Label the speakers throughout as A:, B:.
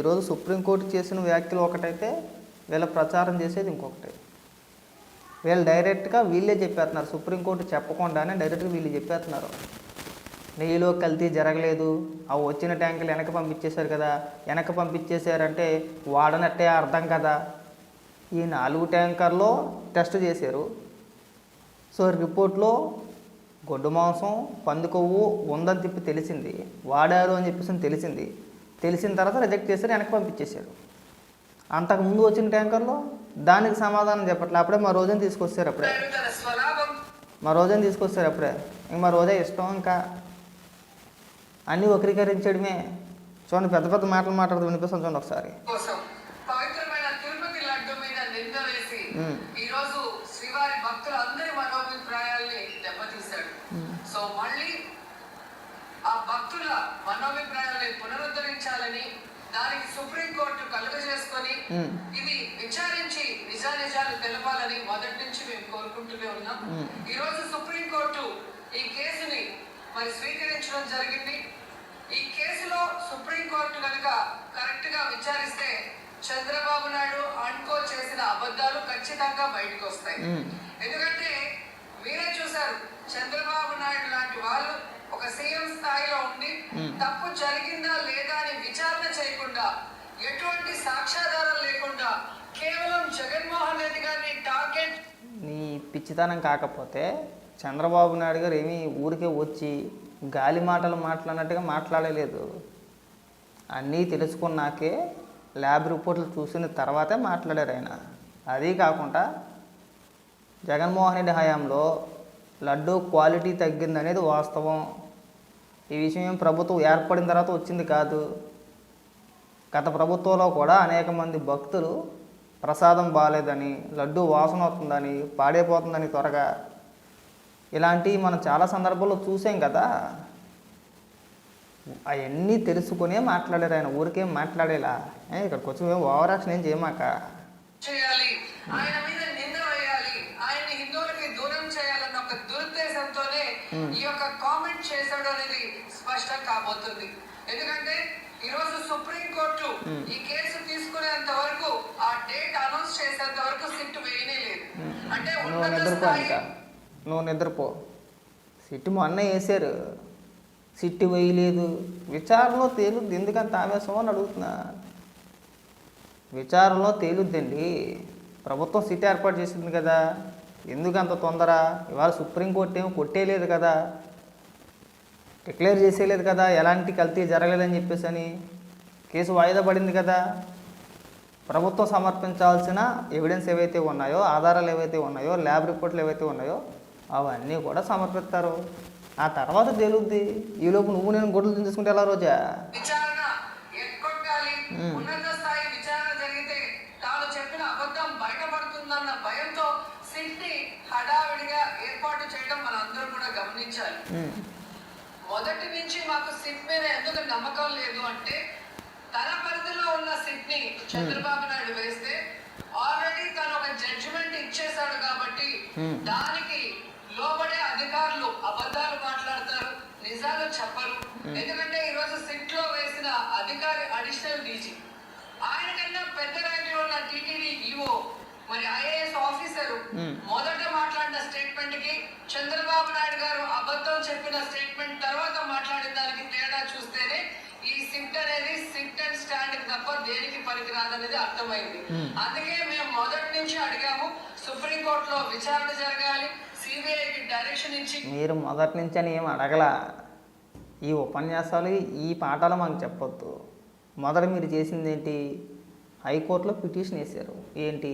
A: ఈరోజు సుప్రీంకోర్టు చేసిన వ్యాఖ్యలు ఒకటైతే వీళ్ళ ప్రచారం చేసేది ఇంకొకటి. వీళ్ళు డైరెక్ట్గా వీళ్ళే చెప్పేస్తున్నారు. సుప్రీంకోర్టు చెప్పకుండానే డైరెక్ట్గా వీళ్ళు చెప్పేస్తున్నారు. నెయ్యిలో కల్తీ జరగలేదు. ఆ వచ్చిన ట్యాంకులు వెనక పంపించేశారు కదా. వెనక పంపించేశారంటే వాడనట్టే అర్థం కదా. ఈ నాలుగు ట్యాంకర్లో టెస్ట్ చేశారు. సో రిపోర్ట్లో గొడ్డు మాంసం పంది కొవ్వు ఉందని చెప్పి తెలిసింది. వాడారు అని చెప్పేసి తెలిసింది. తెలిసిన తర్వాత రిజెక్ట్ చేశారు వెనక్కి పంపించేశారు. అంతకు ముందు వచ్చిన ట్యాంకర్లో దానికి సమాధానం చెప్పట్లే. అప్పుడే మా రోజుని తీసుకొచ్చారు అప్పుడే. మా రోజుని తీసుకొస్తారు అప్పుడే. ఇంక మా రోజే ఇష్టం ఇంకా. అన్నీ వక్రీకరించడమే. చూడండి పెద్ద పెద్ద మాటలు మాట్లాడుతూ వినిపిస్తాం చూడండి ఒకసారి
B: కోసం పవిత్రమైన తిరుపతి లడ్డు మీద నింద వేసి
A: మ్మ్.
B: ఈ రోజు శ్రీవారి భక్తులందరి మనోభిప్రాయాల్ని దెబ్బతీశాడు సో మళ్ళీ ఆ భక్తుల మనోభిప్రాయాల్ని పునరుద్ధరించాలని దానికి సుప్రీంకోర్టు కలుగ చేసుకొని. ఇది విచారించి నిజానిజాలు తెలపాలని మొదటి నుంచి మేము కోరుకుంటూనే ఉన్నాం. ఈ రోజు సుప్రీంకోర్టు ఈ కేసుని మరి స్వీకరించడం జరిగింది ఈ కేసులో సుప్రీంకోర్టు కనుక కరెక్ట్గా విచారిస్తే చంద్రబాబు నాయుడు అన్కో చేసిన అబద్ధాలు ఖచ్చితంగా బయటకు వస్తాయి. ఎందుకంటే మీరే చూశారు చంద్రబాబు నాయుడు లాంటి వాళ్ళు ఒక సీఎం స్థాయిలో ఉండి. తప్పు జరిగిందా లేదా అని విచారణ చేయకుండా ఎటువంటి సాక్ష్యాధారం లేకుండా కేవలం జగన్మోహన్ రెడ్డి గారిని టార్గెట్
A: నీ పిచ్చితనం కాకపోతే చంద్రబాబు నాయుడు గారు ఏమీ ఊరికే వచ్చి గాలి మాటలు మాట్లాడినట్టుగా మాట్లాడలేదు అన్నీ తెలుసుకున్నాకే ల్యాబ్ రిపోర్ట్లు చూసిన తర్వాతే మాట్లాడారు ఆయన అదీ కాకుండా జగన్మోహన్ రెడ్డి హయాంలో లడ్డు క్వాలిటీ తగ్గిందనేది వాస్తవం. ఈ విషయం ప్రభుత్వం ఏర్పడిన తర్వాత వచ్చింది కాదు. గత ప్రభుత్వంలో కూడా అనేక మంది భక్తులు ప్రసాదం బాగాలేదని లడ్డు వాసన వస్తుందని పాడైపోతుందని త్వరగా. ఇలాంటివి మనం చాలా సందర్భాల్లో చూసాం కదా. అవన్నీ తెలుసుకునే మాట్లాడారు ఆయన ఊరికేం మాట్లాడేలా. ఇక్కడికి వచ్చి మేము ఓవరాక్షన్ ఏం చేయమాక?
B: చేయాలి. ఆయన మీద ఎందుకంటే ఈ రోజు సుప్రీం కోర్టు ఈ కేసు తీసుకునేంత వరకు ఆ డేట్ అనౌన్స్ చేసేంత వరకు సిట్ వేయనే లేదు. అంటే
A: నువ్వు నిద్రపో ఇంకా. నువ్వు నిద్రపో. సిట్టు మొన్న వేసారు సిట్టు వేయలేదు. విచారణలో తేలుద్ది. ఎందుకంత ఆవేశం అని అడుగుతున్నా. విచారణలో తేలుద్దండి. ప్రభుత్వం సిట్ ఏర్పాటు చేసింది కదా. ఎందుకు అంత తొందర? ఇవాళ సుప్రీంకోర్టు ఏమో కొట్టేయలేదు కదా. డిక్లేర్ చేసేయలేదు కదా ఎలాంటి కల్తీ జరగలేదని చెప్పేసి అని కేసు వాయిదా పడింది కదా. ప్రభుత్వం సమర్పించాల్సిన ఎవిడెన్స్ ఏవైతే ఉన్నాయో ఆధారాలు ఏవైతే ఉన్నాయో ల్యాబ్ రిపోర్ట్లు ఏవైతే ఉన్నాయో అవన్నీ కూడా సమర్పిస్తారు. ఆ తర్వాత తేలుద్ది ఈలోపు నువ్వు నేను గొడ్లు తీసుకుంటే ఎలా రోజా?
B: భయంతో హడావిడిగా ఏర్పాటు చేయడం మనందరం కూడా గమనించాలి. మొదటి నుంచి మాకు సిట్ మీద ఎందుకు నమ్మకం లేదు అంటే తన పరిధిలో ఉన్న సిట్ని చంద్రబాబు నాయుడు వేస్తే ఆల్రెడీ తను ఒక జడ్జిమెంట్ ఇచ్చేశాడు కాబట్టి
A: Hmm.
B: దానికి లోబడే అధికారులు అబద్ధాలు మాట్లాడతారు నిజాలు చెప్పరు ఎందుకంటే ఈ రోజు సిట్లో వేసిన అధికారి అడిషనల్ డీజీ ఆయన కన్నా పెద్ద ర్యాంక్లో ఉన్న టీటీడీ ఈఓ మరి ఐఏఎస్ ఆఫీసర్
A: Hmm.
B: మొదట మాట్లాడిన స్టేట్మెంట్కి చంద్రబాబు నాయుడు గారు అబద్ధం చెప్పిన స్టేట్మెంట్ తర్వాత మాట్లాడిన దానికి తేడా చూస్తేనే ఈ సిట్ అనేది సిట్ అండ్ స్టాండ్ తప్ప దేనికి పనికిరాదనేది అర్థమైంది. అందుకే మేము మొదటి నుంచి అడిగాము సుప్రీం కోర్టులో విచారణ జరగాలి సిబిఐకి డైరెక్షన్ ఇచ్చి.
A: మీరు మొదటి నుంచి అని ఏం అడగలా. ఈ ఉపన్యాసాలు ఈ పాఠాలు మాకు చెప్పొద్దు. మొదట మీరు చేసింది ఏంటి హైకోర్టులో పిటిషన్ వేశారు. ఏంటి?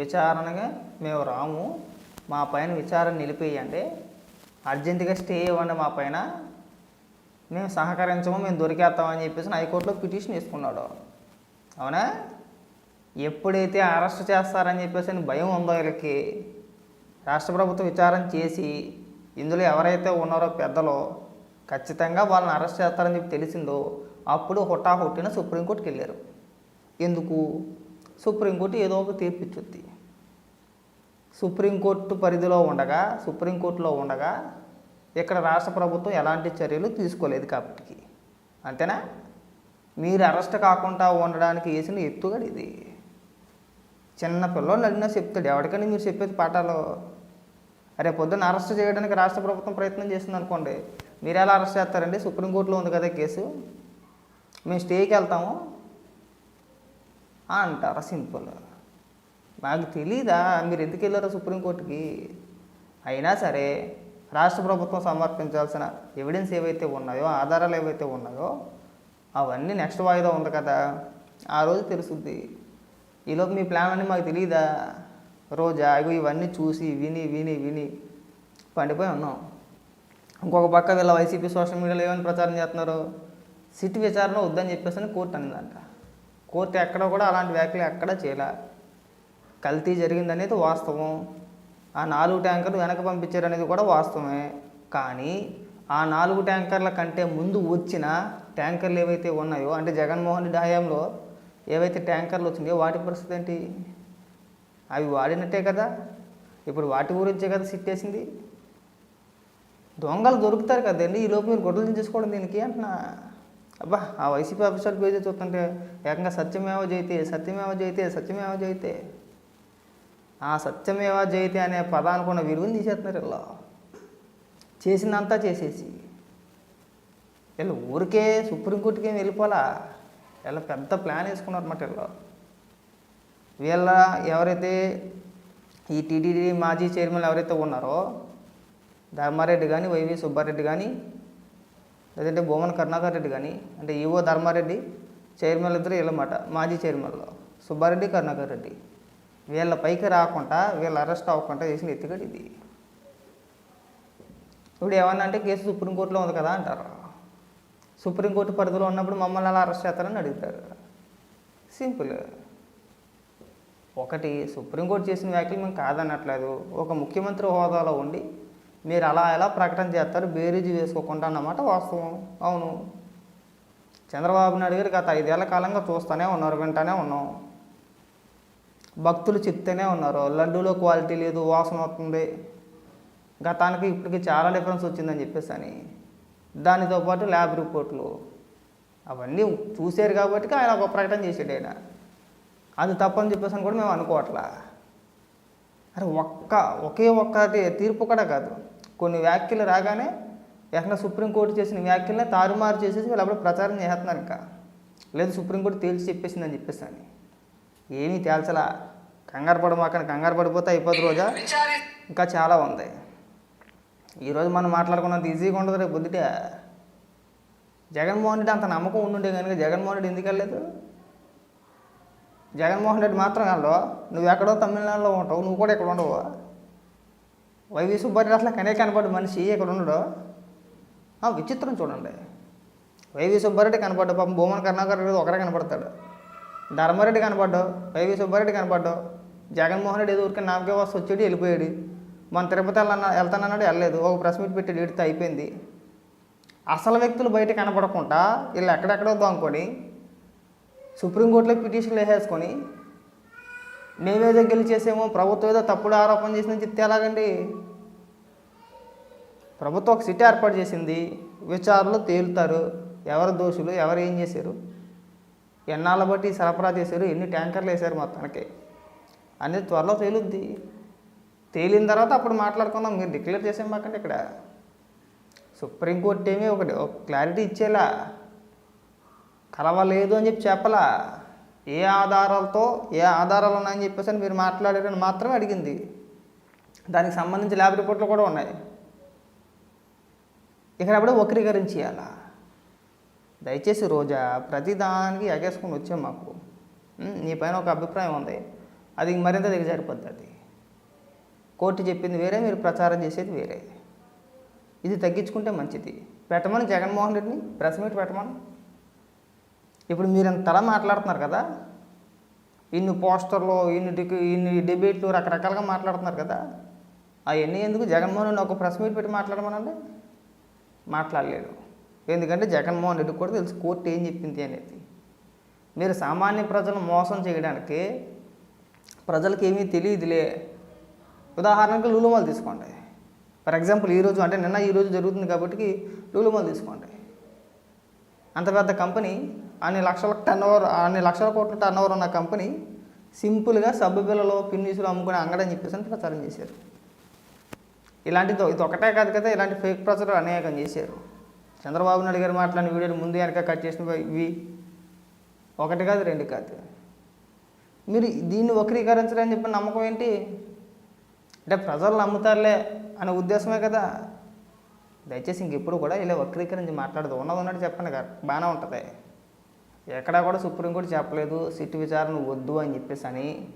A: విచారణగా మేము రాము మా పైన విచారణ నిలిపేయండి. అర్జెంటుగా స్టే ఇవ్వండి మా పైన. మేము సహకరించము మేము దొరికేస్తామని చెప్పేసి హైకోర్టులో పిటిషన్ వేసుకున్నాడు. అవునా? ఎప్పుడైతే అరెస్ట్ చేస్తారని చెప్పేసి అని భయం ఉందో వీళ్ళకి రాష్ట్ర ప్రభుత్వం విచారం చేసి ఇందులో ఎవరైతే ఉన్నారో పెద్దలో ఖచ్చితంగా వాళ్ళని అరెస్ట్ చేస్తారని చెప్పి తెలిసిందో అప్పుడు హుటాహుట్టిన సుప్రీంకోర్టుకి వెళ్ళారు. ఎందుకు? సుప్రీంకోర్టు ఏదో ఒక తీర్పు ఇచ్చుద్ది. సుప్రీంకోర్టు పరిధిలో ఉండగా సుప్రీంకోర్టులో ఉండగా ఇక్కడ రాష్ట్ర ప్రభుత్వం ఎలాంటి చర్యలు తీసుకోలేదు కాబట్టి. అంతేనా? మీరు అరెస్ట్ కాకుండా ఉండడానికి వేసిన ఎత్తుగడు ఇది. చిన్న పిల్లోని అడిగినా చెప్తాడు. ఎవరికైనా మీరు చెప్పేది పాఠాలు. అరే పొద్దున్న అరెస్ట్ చేయడానికి రాష్ట్ర ప్రభుత్వం ప్రయత్నం చేసింది అనుకోండి. మీరు ఎలా అరెస్ట్ చేస్తారండి? సుప్రీంకోర్టులో ఉంది కదా కేసు. మేము స్టేకి వెళ్తాము. అంటారా సింపుల్. మాకు తెలీదా? మీరు ఎందుకు వెళ్ళారో సుప్రీంకోర్టుకి? అయినా సరే రాష్ట్ర ప్రభుత్వం సమర్పించాల్సిన ఎవిడెన్స్ ఏవైతే ఉన్నాయో ఆధారాలు ఏవైతే ఉన్నాయో అవన్నీ నెక్స్ట్ వాయిదా ఉంది కదా. ఆ రోజు తెలుసుద్ది. ఈలోపు మీ ప్లాన్ అని మాకు తెలియదా రోజా ఆగి ఇవన్నీ చూసి విని విని విని పండిపోయి ఉన్నాం. ఇంకొక పక్క వీళ్ళ వైసీపీ సోషల్ మీడియాలో ఏమని ప్రచారం చేస్తున్నారు? సిట్ విచారణ వద్దని చెప్పేసి కోర్టు అనిందంట. కోర్టు ఎక్కడ కూడా అలాంటి వ్యాఖ్యలు ఎక్కడా చేయలే. కల్తీ జరిగిందనేది వాస్తవం. ఆ నాలుగు ట్యాంకర్లు వెనక పంపించారనేది కూడా వాస్తవమే. కానీ ఆ నాలుగు ట్యాంకర్ల కంటే ముందు వచ్చిన ట్యాంకర్లు ఏవైతే ఉన్నాయో అంటే జగన్మోహన్ రెడ్డి హయాంలో ఏవైతే ట్యాంకర్లు వచ్చినాయో వాటి పరిస్థితి ఏంటి? అవి వాడినట్టే కదా? ఇప్పుడు వాటి గురించే కదా సిట్టేసింది? దొంగలు దొరుకుతారు కదండి. ఈ మీరు గొడవలు చేసుకోవడం దీనికి అంటున్నా. అబ్బా ఆ వైసీపీ ఆఫీసర్ పేజీ చూస్తుంటే ఏకంగా సత్యమేవ జైతే సత్యమేవ జైతే సత్యమేవ జైతే. ఆ సత్యమేవా జయతి అనే పదానుకున్న విలువని తీసేస్తున్నారు ఇలా చేసిందంతా చేసేసి. వీళ్ళు ఊరికే సుప్రీంకోర్టుకి ఏం వెళ్ళిపోలా? వీళ్ళ పెద్ద ప్లాన్ వేసుకున్నారు అన్నమాట వీళ్ళు. వీళ్ళ ఎవరైతే ఈ టీటీడీ మాజీ చైర్మన్ ఎవరైతే ఉన్నారో ధర్మారెడ్డి కానీ వైవి సుబ్బారెడ్డి కానీ లేదంటే భూమన్ కరుణాకర్ రెడ్డి కానీ అంటే ఈవో ధర్మారెడ్డి చైర్మన్ ఇద్దరు వీళ్ళమాట మాజీ చైర్మన్లో. సుబ్బారెడ్డి కరుణాకర్ రెడ్డి. వీళ్ళ పైకి రాకుండా వీళ్ళు అరెస్ట్ అవ్వకుండా చేసిన ఎత్తుగడ ఇది. ఇప్పుడు ఏమన్నా అంటే కేసు సుప్రీంకోర్టులో ఉంది కదా అంటారు. సుప్రీంకోర్టు పరిధిలో ఉన్నప్పుడు మమ్మల్ని అలా అరెస్ట్ చేస్తారని అడుగుతారు. సింపుల్ ఒకటి సుప్రీంకోర్టు చేసిన వ్యాఖ్యలు మేము కాదనట్లేదు. ఒక ముఖ్యమంత్రి హోదాలో ఉండి మీరు అలా ఎలా ప్రకటన చేస్తారు బేరీజు వేసుకోకుండా అన్నమాట వాస్తవం. అవును. చంద్రబాబు నాయుడు గారు గత ఐదేళ్ళ కాలంగా చూస్తూనే ఉన్నారు వింటానే ఉన్నాం. భక్తులు చెప్తూనే ఉన్నారు. లడ్డూలో క్వాలిటీ లేదు వాసన వస్తుంది. గతానికి ఇప్పటికి చాలా డిఫరెన్స్ వచ్చిందని చెప్పేసి అని. దానితో పాటు ల్యాబ్ రిపోర్ట్లు. అవన్నీ చూశారు కాబట్టి ఆయన ఒక ప్రకటన చేసాడు ఆయన. అది తప్పని చెప్పేసి అని కూడా మేము అనుకోవట్లా. అరే ఒక్క ఒకే ఒక్కటి తీర్పు కూడా కాదు. కొన్ని వ్యాఖ్యలు రాగానే ఎక్కడ సుప్రీంకోర్టు చేసిన వ్యాఖ్యలనే తారుమారు చేసేసి వీళ్ళు అప్పుడు ప్రచారం చేస్తున్నారు ఇంకా. లేదు సుప్రీంకోర్టు తేల్చి చెప్పేసిందని చెప్పేసి అని. ఏమీ తేల్చలా. కంగారు పడమాకని కంగారు పడిపోతే అయిపోతుంది రోజా. ఇంకా చాలా ఉంది. ఈరోజు మనం మాట్లాడుకున్నంత ఈజీగా ఉండదు రేపు పొద్దుటే జగన్మోహన్ రెడ్డి అంత నమ్మకం ఉండుండే కనుక జగన్మోహన్ రెడ్డి ఎందుకు వెళ్ళలేదు? జగన్మోహన్ రెడ్డి మాత్రం వెళ్ళవు నువ్వు ఎక్కడో తమిళనాడులో ఉంటావు నువ్వు కూడా ఇక్కడ ఉండవు. వైవి సుబ్బారెడ్డి అసలు కనే కనపడు మనిషి ఇక్కడ ఉండడు. ఆ, విచిత్రం చూడండి. వైవి సుబ్బారెడ్డి కనపడ్డ పాపం భూమన్ కరుణాకర్ ఒకరే కనపడతాడు. ధర్మారెడ్డి కనపడ్డావు వైవి సుబ్బారెడ్డి కనపడ్డావు జగన్మోహన్ రెడ్డి ఏదో ఊరికే నామకే వస్తు వచ్చాడు వెళ్ళిపోయాడు. మన తిరుపతి వెళ్ళన్నా వెళ్తానన్నాడు వెళ్ళలేదు. ఒక ప్రెస్ మీట్ పెట్టి ఎడితే అయిపోయింది. అసలు వ్యక్తులు బయట కనపడకుండా వీళ్ళు ఎక్కడెక్కడో దొంగకొని సుప్రీంకోర్టులో పిటిషన్లు వేసేసుకొని మేమేదో గెలిచేసేమో ప్రభుత్వం ఏదో తప్పుడు ఆరోపణ చేసిందని చెప్తే ఎలాగండి? ప్రభుత్వం ఒక సిటీ ఏర్పాటు చేసింది విచారణలో తేలుతారు. ఎవరు దోషులు ఎవరు ఏం చేశారు? ఎన్నాళ్ళ బట్టి సరఫరా చేశారు? ఎన్ని ట్యాంకర్లు వేశారు మొత్తానికి? అనేది త్వరలో తేలుద్ది. తేలిన తర్వాత అప్పుడు మాట్లాడుకుందాం. మీరు డిక్లేర్ చేసాం మాకంటే ఇక్కడ. సుప్రీంకోర్టు ఏమీ ఒకటి ఒక క్లారిటీ ఇచ్చేలా. కలవలేదు అని చెప్పి చెప్పలా. ఏ ఆధారాలతో ఏ ఆధారాలు ఉన్నాయని చెప్పేసి అని మీరు మాట్లాడారని మాత్రమే అడిగింది. దానికి సంబంధించి ల్యాబ్ రిపోర్ట్లు కూడా ఉన్నాయి. ఇక్కడ అప్పుడే వక్రీకరించేయాలా? దయచేసి రోజా ప్రతి దానికి ఎగేసుకొని వచ్చాం మాకు. నీ పైన ఒక అభిప్రాయం ఉంది. అది మరింత దిగజారిపోద్ది అది. కోర్టు చెప్పింది వేరే మీరు ప్రచారం చేసేది వేరే. ఇది తగ్గించుకుంటే మంచిది. పెట్టమని జగన్మోహన్ రెడ్డిని? ప్రెస్ మీట్ పెట్టమని? ఇప్పుడు మీరు ఇంతలా మాట్లాడుతున్నారు కదా. ఇన్ని పోస్టర్లు ఇన్ని డి ఇన్ని డిబేట్లు రకరకాలుగా మాట్లాడుతున్నారు కదా. అవన్నీ ఎందుకు జగన్మోహన్ రెడ్డి ఒక ప్రెస్ మీట్ పెట్టి మాట్లాడమనండి? మాట్లాడలేదు. ఎందుకంటే జగన్మోహన్ రెడ్డి కూడా తెలుసు కోర్టు ఏం చెప్పింది అనేది. మీరు సామాన్య ప్రజలను మోసం చేయడానికి ప్రజలకు ఏమీ తెలియదులే. ఉదాహరణకు లూలుమాల్ తీసుకోండి. ఫర్ ఎగ్జాంపుల్ ఈరోజు అంటే నిన్న ఈరోజు జరుగుతుంది కాబట్టి లూలుమాల్ తీసుకోండి. అంత పెద్ద కంపెనీ అన్ని లక్షల టర్న్ ఓవర్ అన్ని లక్షల కోట్ల టర్న్ ఓవర్ ఉన్న కంపెనీ సింపుల్గా సబ్బు బిళ్ళలు పిన్నీసులు అమ్ముకునే అంగడని చెప్పేసి అని ప్రచారం చేశారు. ఇలాంటిది ఇది ఒకటే కాదు కదా ఇలాంటి ఫేక్ ప్రచారం అనేకం చేశారు. చంద్రబాబు నాయుడు గారు మాట్లాడిన వీడియోలు ముందు వెనక కట్ చేసిన ఇవి ఒకటి కాదు రెండు కాదు. మీరు దీన్ని వక్రీకరించరని చెప్పిన నమ్మకం ఏంటి? అంటే ప్రజలు నమ్ముతారులే అనే ఉద్దేశమే కదా. దయచేసి ఇంకెప్పుడు కూడా ఇలా వక్రీకరించి మాట్లాడదు. ఉన్నది ఉన్నట్టు చెప్పండి గారు. బాగానే ఉంటుంది. ఎక్కడా కూడా సుప్రీంకోర్టు చెప్పలేదు. సిట్ విచారణ వద్దు అని చెప్పేసి అని.